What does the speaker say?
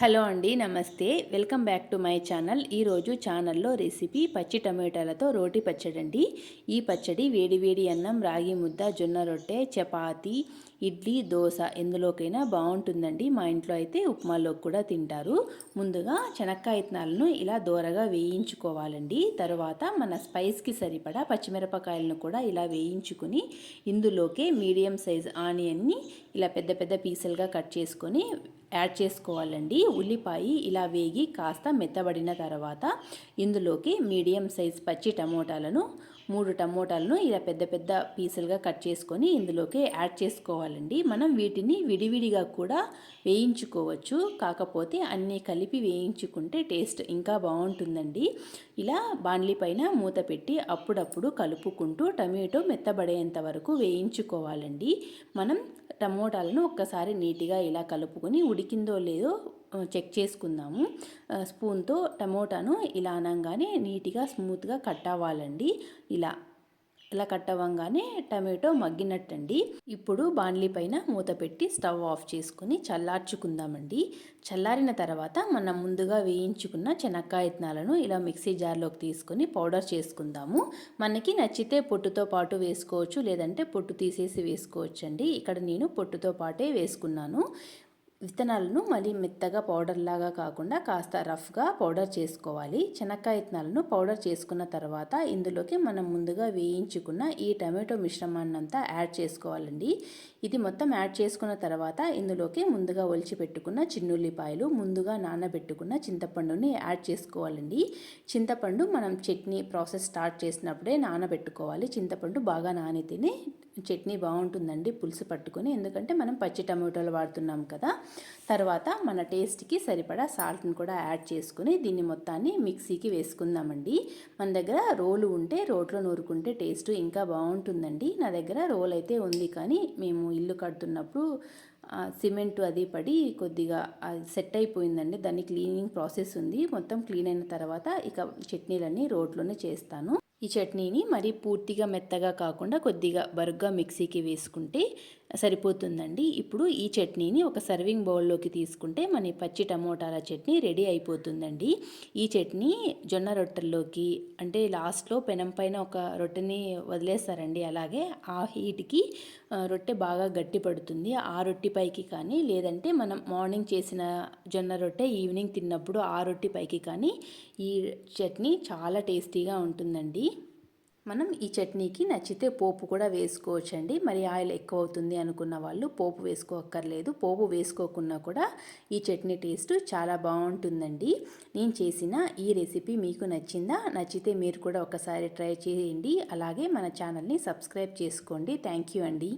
Hello అండి నమస్తే. Welcome back to my channel. ఈరోజు ఛానల్లో రెసిపీ పచ్చి టమాటాలతో రోటి పచ్చడి అండి ఈ పచ్చడి వేడి వేడి అన్నం రాగి ముద్ద జొన్న రొట్టె చపాతి ఇడ్లీ దోశ ఎందులోకైనా బాగుంటుందండి మా ఇంట్లో అయితే ఉప్మాలోకి కూడా తింటారు. ముందుగా శనక్కాయ ఇత్తనాలను ఇలా దోరగా వేయించుకోవాలండి. తర్వాత మన స్పైస్కి సరిపడా పచ్చిమిరపకాయలను కూడా ఇలా వేయించుకుని ఇందులోకే మీడియం సైజ్ ఆనియన్ని ఇలా పెద్ద పెద్ద పీసులుగా కట్ చేసుకొని యాడ్ చేసుకోవాలండి. ఉల్లిపాయ ఇలా వేగి కాస్త మెత్తబడిన తర్వాత ఇందులోకి మీడియం సైజ్ పచ్చి టమోటాలను మూడు టమోటాలను ఇలా పెద్ద పెద్ద పీసులుగా కట్ చేసుకొని ఇందులోకి యాడ్ చేసుకోవాలండి. మనం వీటిని విడివిడిగా కూడా వేయించుకోవచ్చు. కాకపోతే అన్నీ కలిపి వేయించుకుంటే టేస్ట్ ఇంకా బాగుంటుందండి. ఇలా బాండ్లీ పైన మూత పెట్టి అప్పుడప్పుడు కలుపుకుంటూ టమాటో మెత్తబడేంత వరకు వేయించుకోవాలండి. మనం టమోటాలను ఒక్కసారి నీట్గా ఇలా కలుపుకొని ఉడికిందో లేదో చెక్ చేసుకుందాము. స్పూన్తో టమోటాను ఇలా అనగానే నీట్గా స్మూత్గా కట్ అవ్వాలండి. ఇలా ఇలా కట్ అవ్వగానే టమాటో మగ్గినట్టండి. ఇప్పుడు బాండ్లీ పైన మూత పెట్టి స్టవ్ ఆఫ్ చేసుకుని చల్లార్చుకుందామండి. చల్లారిన తర్వాత మనం ముందుగా వేయించుకున్న చెనక్కాయ ఇత్తనాలను ఇలా మిక్సీ జార్లోకి తీసుకొని పౌడర్ చేసుకుందాము. మనకి నచ్చితే పొట్టుతో పాటు వేసుకోవచ్చు లేదంటే పొట్టు తీసేసి వేసుకోవచ్చు అండి ఇక్కడ నేను పొట్టుతో పాటే వేసుకున్నాను. విత్తనాలను మళ్ళీ మెత్తగా పౌడర్ లాగా కాకుండా కాస్త రఫ్గా పౌడర్ చేసుకోవాలి. చెనక్కాయ విత్తనాలను పౌడర్ చేసుకున్న తర్వాత ఇందులోకి మనం ముందుగా వేయించుకున్న ఈ టమాటో మిశ్రమాన్ని అంతా యాడ్ చేసుకోవాలండి. ఇది మొత్తం యాడ్ చేసుకున్న తర్వాత ఇందులోకి ముందుగా ఒలిచి పెట్టుకున్న చిన్నుల్లిపాయలు ముందుగా నానబెట్టుకున్న చింతపండుని యాడ్ చేసుకోవాలండి. చింతపండు మనం చట్నీ ప్రాసెస్ స్టార్ట్ చేసినప్పుడే నానబెట్టుకోవాలి. చింతపండు బాగా నానితేనే చట్నీ బాగుంటుందండి పులుసు పట్టుకొని. ఎందుకంటే మనం పచ్చి టమాటోలు వాడుతున్నాం కదా. తర్వాత మన టేస్ట్కి సరిపడా సాల్ట్ని కూడా యాడ్ చేసుకుని దీన్ని మొత్తాన్ని మిక్సీకి వేసుకుందామండి. మన దగ్గర రోలు ఉంటే రోట్లో నూరుకుంటే టేస్ట్ ఇంకా బాగుంటుందండి. నా దగ్గర రోల్ అయితే ఉంది కానీ మేము ఇల్లు కడుతున్నప్పుడు సిమెంట్ అది పడి కొద్దిగా సెట్ అయిపోయిందండి. దాన్ని క్లీనింగ్ ప్రాసెస్ ఉంది. మొత్తం క్లీన్ అయిన తర్వాత ఇక చట్నీలన్నీ రోట్లోనే చేస్తాను. ఈ చట్నీని మరీ పూర్తిగా మెత్తగా కాకుండా కొద్దిగా బరుగ్గా మిక్సీకి వేసుకుంటే సరిపోతుందండి. ఇప్పుడు ఈ చట్నీని ఒక సర్వింగ్ బౌల్లోకి తీసుకుంటే మన పచ్చి టమోటాల చట్నీ రెడీ అయిపోతుందండి. ఈ చట్నీ జొన్న రొట్టెల్లోకి అంటే లాస్ట్లో పెనం పైన ఒక రొట్టెని వదిలేస్తారండి. అలాగే ఆ హీట్కి రొట్టె బాగా గట్టి పడుతుంది. ఆ రొట్టె పైకి కానీ లేదంటే మనం మార్నింగ్ చేసిన జొన్న రొట్టె ఈవినింగ్ తిన్నప్పుడు ఆ రొట్టె పైకి కానీ ఈ చట్నీ చాలా టేస్టీగా ఉంటుందండి. మనం ఈ చట్నీకి నచ్చితే పోపు కూడా వేసుకోవచ్చండి. మరి ఆయిల్ ఎక్కువ అవుతుంది అనుకున్న వాళ్ళు పోపు వేసుకోక్కర్లేదు. పోపు వేసుకోకున్నా కూడా ఈ చట్నీ టేస్ట్ చాలా బాగుంటుందండి. నేను చేసిన ఈ రెసిపీ మీకు నచ్చిందా? నచ్చితే మీరు కూడా ఒకసారి ట్రై చేయండి. అలాగే మన ఛానల్ని సబ్స్క్రైబ్ చేసుకోండి. థ్యాంక్ యూ అండి.